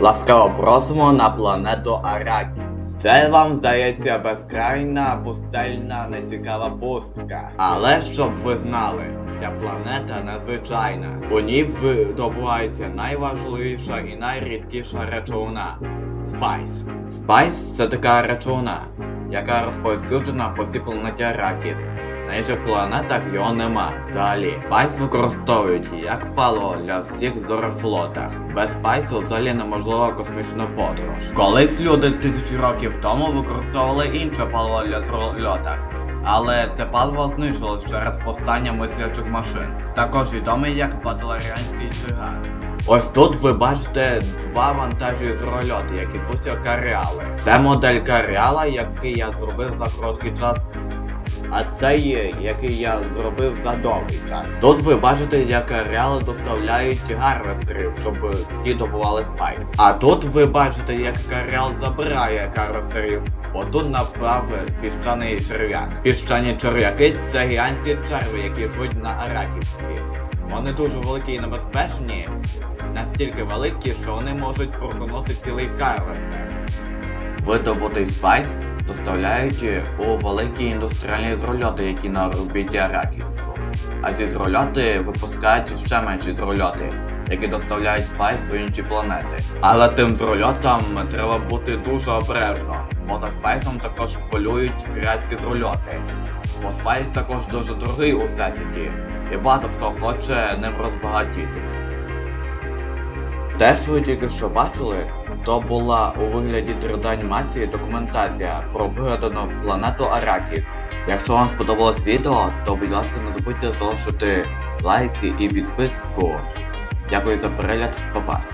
Ласкаво просимо на планету Аракіс. Це вам здається безкрайна, пустельна, нецікава пустка. Але щоб ви знали, ця планета незвичайна. У ній видобувається найважливіша і найрідкіша речовина спайс. Спайс це така речовина, яка розповсюджена по всій планеті Аракіс. На інших планетах його нема взагалі. Спайс використовують як паливо для всіх зорофлотах. Без спайсу взагалі неможлива космічна подорож. Колись люди тисячі років тому використовували інше паливо для зрольотах. Але це паливо знищилось через повстання мислячих машин. Також відомий як баталеріанський джигар. Ось тут ви бачите два вантажі з рольоти, які звуться каріали. Це модель каріала, який я зробив за короткий час а це є, який я зробив за довгий час. Тут ви бачите, як реали доставляють гарвестерів, щоб ті добували спайс. А тут ви бачите, як каріал забирає гарвестерів. Отут направ піщаний черв'як. Піщані черв'яки це гігантські черви, які живуть на Аракісі. Вони дуже великі і небезпечні, настільки великі, що вони можуть проткнути цілий харвестер. Видобутий спайс доставляють у великі індустріальні зрольоти, які на орбіті Аракісу. А ці зрольоти випускають ще менші зрольоти, які доставляють спайс в інші планети. Але тим зрольотам треба бути дуже обережно, бо за спайсом також полюють піратські зрольоти. Бо спайс також дуже дорогий у всесвіті, і багато хто хоче ним розбагатітись. Те, що ви тільки що бачили, то була у вигляді 3D-анімації документація про вигадану планету Аракіс. Якщо вам сподобалось відео, то будь ласка не забудьте залишити лайки і підписку. Дякую за перегляд, па-па.